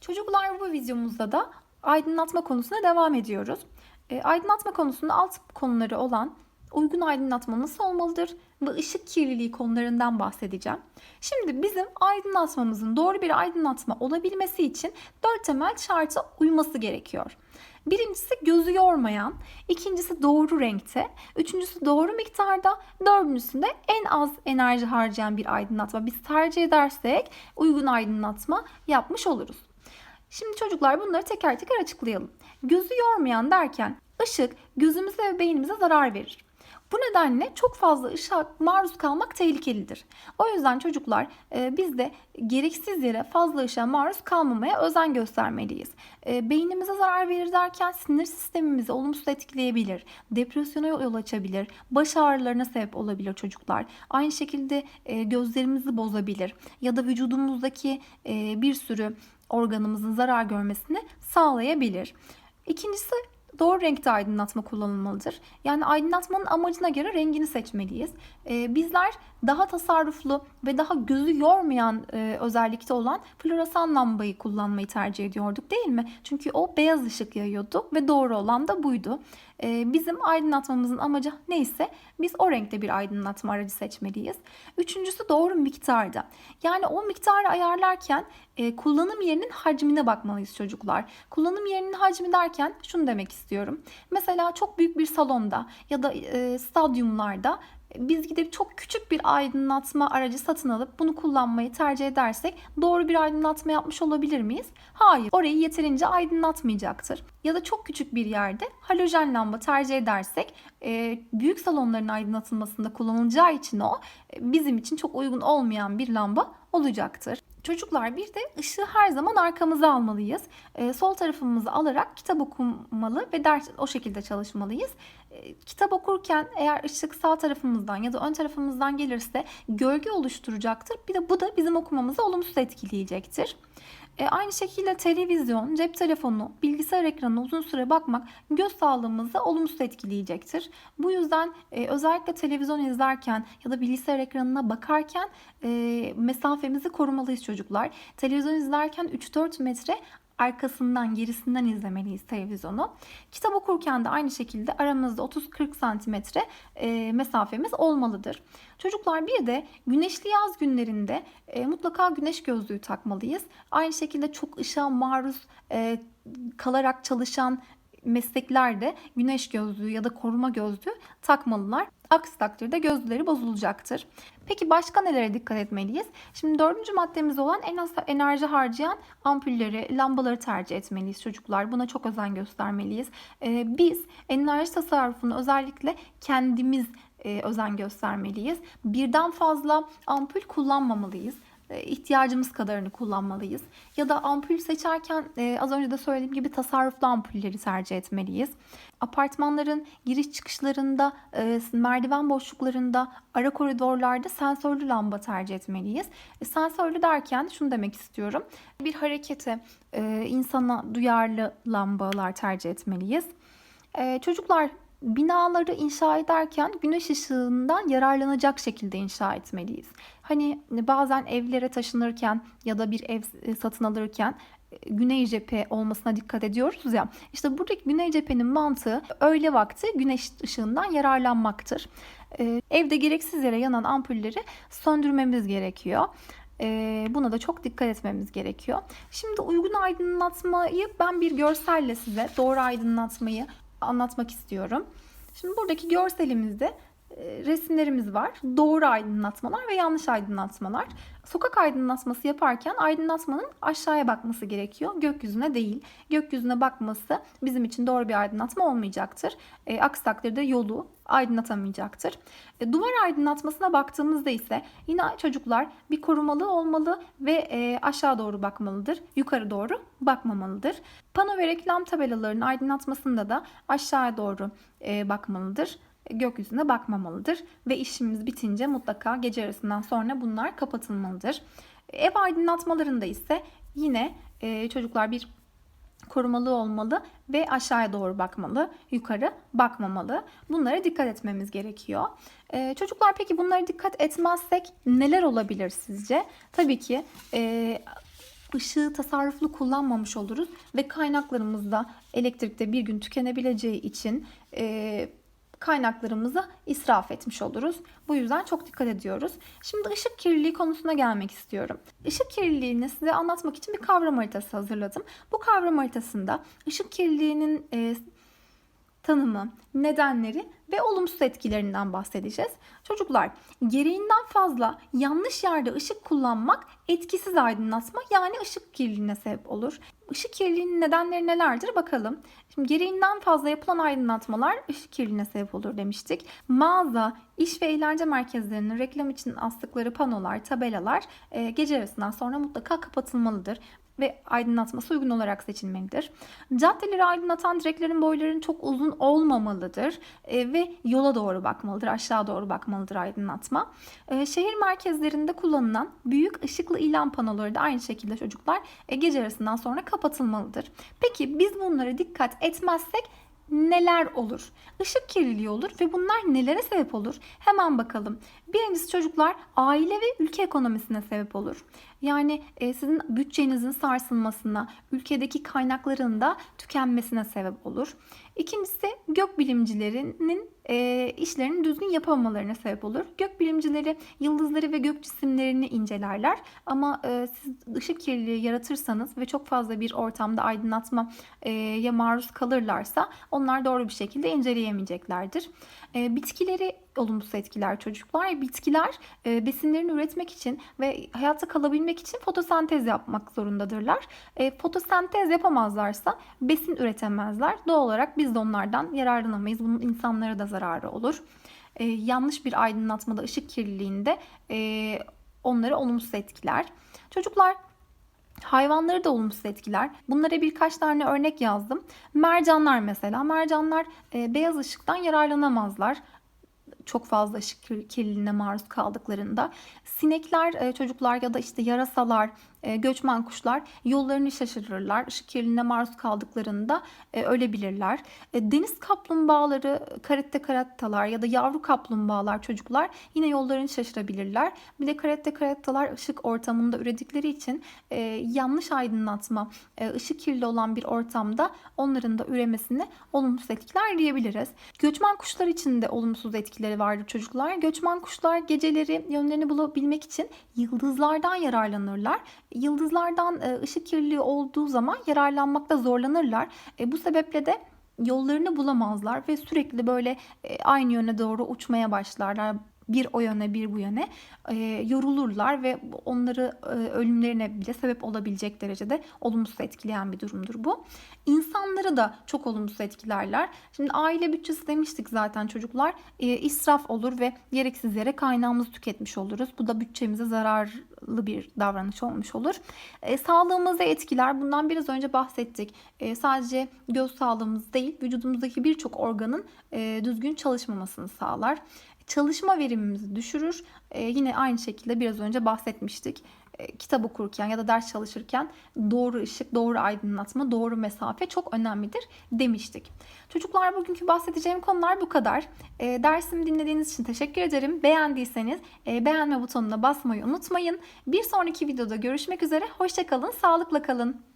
Çocuklar bu videomuzda da aydınlatma konusuna devam ediyoruz. E, aydınlatma konusunda alt konuları olan uygun aydınlatma nasıl olmalıdır ve ışık kirliliği konularından bahsedeceğim. Şimdi bizim aydınlatmamızın doğru bir aydınlatma olabilmesi için dört temel şarta uyması gerekiyor. Birincisi gözü yormayan, ikincisi doğru renkte, üçüncüsü doğru miktarda, dördüncüsü de en az enerji harcayan bir aydınlatma. Biz tercih edersek uygun aydınlatma yapmış oluruz. Şimdi çocuklar bunları teker teker açıklayalım. Gözü yormayan derken ışık gözümüze ve beynimize zarar verir. Bu nedenle çok fazla ışığa maruz kalmak tehlikelidir. O yüzden çocuklar e, biz de gereksiz yere fazla ışığa maruz kalmamaya özen göstermeliyiz. E, beynimize zarar verir derken sinir sistemimizi olumsuz etkileyebilir, depresyona yol açabilir, baş ağrılarına sebep olabilir çocuklar. Aynı şekilde e, gözlerimizi bozabilir ya da vücudumuzdaki e, bir sürü organımızın zarar görmesini sağlayabilir. İkincisi doğru renkte aydınlatma kullanılmalıdır. Yani aydınlatmanın amacına göre rengini seçmeliyiz. Ee, bizler daha tasarruflu ve daha gözü yormayan e, özellikte olan floresan lambayı kullanmayı tercih ediyorduk değil mi? Çünkü o beyaz ışık yayıyordu ve doğru olan da buydu. Ee, bizim aydınlatmamızın amacı neyse biz o renkte bir aydınlatma aracı seçmeliyiz. Üçüncüsü doğru miktarda. Yani o miktarı ayarlarken e, kullanım yerinin hacmine bakmalıyız çocuklar. Kullanım yerinin hacmi derken şunu demek istiyorum. Mesela çok büyük bir salonda ya da e, stadyumlarda biz gidip çok küçük bir aydınlatma aracı satın alıp bunu kullanmayı tercih edersek doğru bir aydınlatma yapmış olabilir miyiz? Hayır. Orayı yeterince aydınlatmayacaktır. Ya da çok küçük bir yerde halojen lamba tercih edersek e, büyük salonların aydınlatılmasında kullanılacağı için o e, bizim için çok uygun olmayan bir lamba olacaktır. Çocuklar bir de ışığı her zaman arkamıza almalıyız. E, sol tarafımızı alarak kitap okumalı ve ders o şekilde çalışmalıyız. E, kitap okurken eğer ışık sağ tarafımızdan ya da ön tarafımızdan gelirse gölge oluşturacaktır. Bir de bu da bizim okumamızı olumsuz etkileyecektir. E, aynı şekilde televizyon, cep telefonu, bilgisayar ekranına uzun süre bakmak göz sağlığımızı olumsuz etkileyecektir. Bu yüzden e, özellikle televizyon izlerken ya da bilgisayar ekranına bakarken e, mesafemizi korumalıyız çocuklar. Televizyon izlerken 3-4 metre arkasından gerisinden izlemeliyiz televizyonu. Kitap okurken de aynı şekilde aramızda 30-40 santimetre e, mesafemiz olmalıdır. Çocuklar bir de güneşli yaz günlerinde e, mutlaka güneş gözlüğü takmalıyız. Aynı şekilde çok ışığa maruz e, kalarak çalışan mesleklerde güneş gözlüğü ya da koruma gözlüğü takmalılar. Aksi takdirde gözleri bozulacaktır. Peki başka nelere dikkat etmeliyiz? Şimdi dördüncü maddemiz olan en az enerji harcayan ampulleri, lambaları tercih etmeliyiz çocuklar. Buna çok özen göstermeliyiz. Ee, biz enerji tasarrufunu özellikle kendimiz e, özen göstermeliyiz. Birden fazla ampul kullanmamalıyız ihtiyacımız kadarını kullanmalıyız. Ya da ampul seçerken e, az önce de söylediğim gibi tasarruflu ampulleri tercih etmeliyiz. Apartmanların giriş çıkışlarında, e, merdiven boşluklarında, ara koridorlarda sensörlü lamba tercih etmeliyiz. E, sensörlü derken şunu demek istiyorum. Bir harekete, e, insana duyarlı lambalar tercih etmeliyiz. E, çocuklar binaları inşa ederken güneş ışığından yararlanacak şekilde inşa etmeliyiz. Hani bazen evlere taşınırken ya da bir ev satın alırken güney cephe olmasına dikkat ediyoruz ya. İşte buradaki güney cephenin mantığı öğle vakti güneş ışığından yararlanmaktır. Evde gereksiz yere yanan ampulleri söndürmemiz gerekiyor. Buna da çok dikkat etmemiz gerekiyor. Şimdi uygun aydınlatmayı ben bir görselle size doğru aydınlatmayı anlatmak istiyorum. Şimdi buradaki görselimizde resimlerimiz var. Doğru aydınlatmalar ve yanlış aydınlatmalar. Sokak aydınlatması yaparken aydınlatmanın aşağıya bakması gerekiyor. Gökyüzüne değil. Gökyüzüne bakması bizim için doğru bir aydınlatma olmayacaktır. E, aksi takdirde yolu aydınlatamayacaktır. E, duvar aydınlatmasına baktığımızda ise yine çocuklar bir korumalı olmalı ve e, aşağı doğru bakmalıdır. Yukarı doğru bakmamalıdır. Pano ve reklam tabelalarının aydınlatmasında da aşağıya doğru e, bakmalıdır gökyüzüne bakmamalıdır ve işimiz bitince mutlaka gece yarısından sonra bunlar kapatılmalıdır. Ev aydınlatmalarında ise yine e, çocuklar bir korumalı olmalı ve aşağıya doğru bakmalı, yukarı bakmamalı. Bunlara dikkat etmemiz gerekiyor. Ee, çocuklar peki bunlara dikkat etmezsek neler olabilir sizce? Tabii ki e, ışığı tasarruflu kullanmamış oluruz ve kaynaklarımız da elektrikte bir gün tükenebileceği için e, kaynaklarımızı israf etmiş oluruz. Bu yüzden çok dikkat ediyoruz. Şimdi ışık kirliliği konusuna gelmek istiyorum. Işık kirliliğini size anlatmak için bir kavram haritası hazırladım. Bu kavram haritasında ışık kirliliğinin e, tanımı, nedenleri ve olumsuz etkilerinden bahsedeceğiz. Çocuklar, gereğinden fazla yanlış yerde ışık kullanmak etkisiz aydınlatma yani ışık kirliliğine sebep olur. Işık kirliliğinin nedenleri nelerdir bakalım. Şimdi gereğinden fazla yapılan aydınlatmalar ışık kirliliğine sebep olur demiştik. Mağaza, iş ve eğlence merkezlerinin reklam için astıkları panolar, tabelalar e, gece yarısından sonra mutlaka kapatılmalıdır ve aydınlatması uygun olarak seçilmelidir. Caddeleri aydınlatan direklerin boylarının çok uzun olmamalıdır e, ve yola doğru bakmalıdır, aşağı doğru bakmalıdır aydınlatma. E, şehir merkezlerinde kullanılan büyük ışıklı ilan panoları da aynı şekilde çocuklar e, gece yarısından sonra kapatılmalıdır. Peki biz bunlara dikkat etmezsek neler olur? Işık kirliliği olur ve bunlar nelere sebep olur? Hemen bakalım. Birincisi çocuklar aile ve ülke ekonomisine sebep olur. Yani e, sizin bütçenizin sarsılmasına, ülkedeki kaynakların da tükenmesine sebep olur. İkincisi gökbilimcilerinin e, işlerini düzgün yapamamalarına sebep olur. Gökbilimcileri yıldızları ve gök cisimlerini incelerler ama e, siz ışık kirliliği yaratırsanız ve çok fazla bir ortamda aydınlatmaya maruz kalırlarsa onlar doğru bir şekilde inceleyemeyeceklerdir. E, bitkileri olumsuz etkiler çocuklar. Bitkiler e, besinlerini üretmek için ve hayatta kalabilmek için fotosentez yapmak zorundadırlar. E, fotosentez yapamazlarsa besin üretemezler. Doğal olarak biz de onlardan yararlanamayız. Bunun insanlara da zararı olur. E, yanlış bir aydınlatmada ışık kirliliğinde e, onları olumsuz etkiler. Çocuklar Hayvanları da olumsuz etkiler. Bunlara birkaç tane örnek yazdım. Mercanlar mesela. Mercanlar e, beyaz ışıktan yararlanamazlar çok fazla ışık kirliliğine maruz kaldıklarında sinekler, e, çocuklar ya da işte yarasalar, göçmen kuşlar yollarını şaşırırlar. Işık kirliliğine maruz kaldıklarında e, ölebilirler. Deniz kaplumbağaları, karette karattalar ya da yavru kaplumbağalar çocuklar yine yollarını şaşırabilirler. Bir de karette karattalar ışık ortamında üredikleri için yanlış aydınlatma, ışık kirli olan bir ortamda onların da üremesini olumsuz etkiler diyebiliriz. Göçmen kuşlar için de olumsuz etkileri vardır çocuklar. Göçmen kuşlar geceleri yönlerini bulabilmek için yıldızlardan yararlanırlar. Yıldızlardan e, ışık kirliliği olduğu zaman yararlanmakta zorlanırlar. E, bu sebeple de yollarını bulamazlar ve sürekli böyle e, aynı yöne doğru uçmaya başlarlar bir o yöne bir bu yöne e, yorulurlar ve onları e, ölümlerine bile sebep olabilecek derecede olumsuz etkileyen bir durumdur bu. İnsanları da çok olumsuz etkilerler. Şimdi aile bütçesi demiştik zaten çocuklar e, israf olur ve gereksiz yere kaynağımızı tüketmiş oluruz. Bu da bütçemize zararlı bir davranış olmuş olur. E, sağlığımızı etkiler. Bundan biraz önce bahsettik. E, sadece göz sağlığımız değil vücudumuzdaki birçok organın e, düzgün çalışmamasını sağlar çalışma verimimizi düşürür. E, yine aynı şekilde biraz önce bahsetmiştik. E, kitap okurken ya da ders çalışırken doğru ışık, doğru aydınlatma, doğru mesafe çok önemlidir demiştik. Çocuklar bugünkü bahsedeceğim konular bu kadar. E, dersimi dinlediğiniz için teşekkür ederim. Beğendiyseniz e, beğenme butonuna basmayı unutmayın. Bir sonraki videoda görüşmek üzere. Hoşçakalın, sağlıkla kalın.